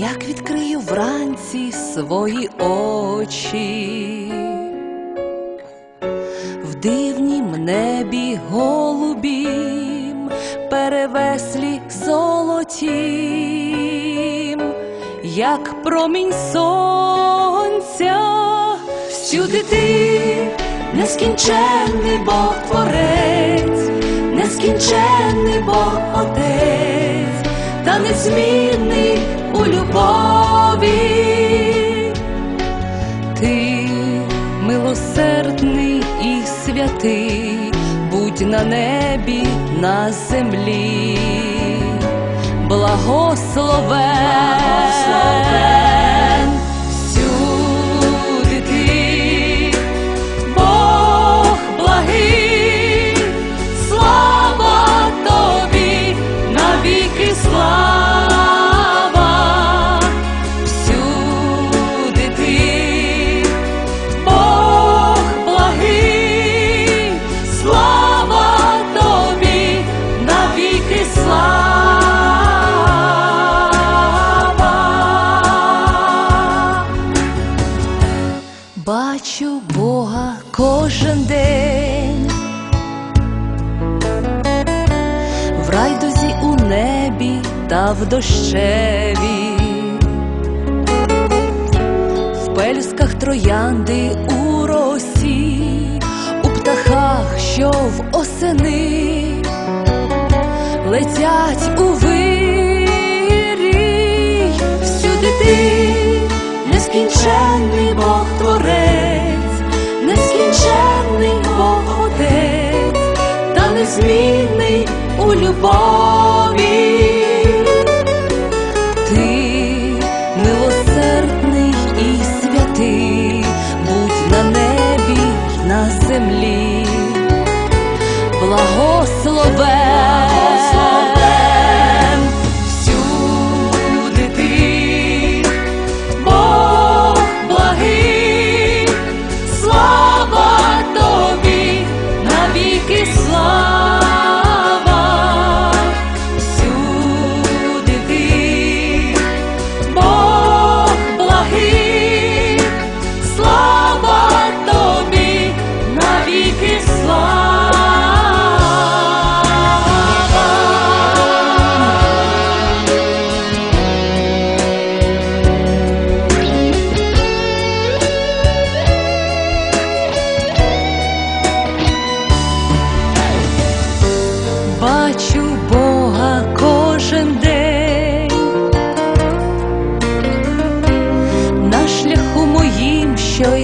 як відкрию вранці свої очі, в дивнім небі голубім, перевеслі золотім, як промінь сонця, всюди ти нескінченний Бог Творець, нескінченний Бог Отець, та не незмінний у любові. Ти милосердний і святий, будь на небі, на землі, благословен Бачу Бога кожен день, в райдузі у небі та в дощеві, в пелюсках троянди у росі, у птахах, що в осени. Летять у любові. Ти милосердний і святий, будь на небі на землі. Благословен. Всюди ти, Бог слава тобі, навіки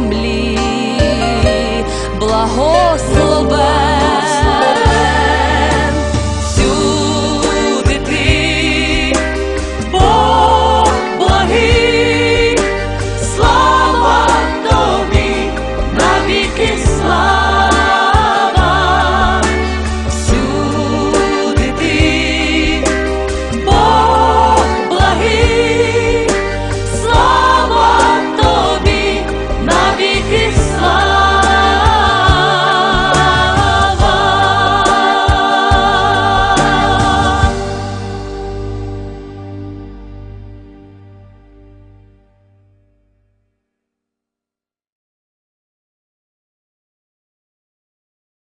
Землі, благословен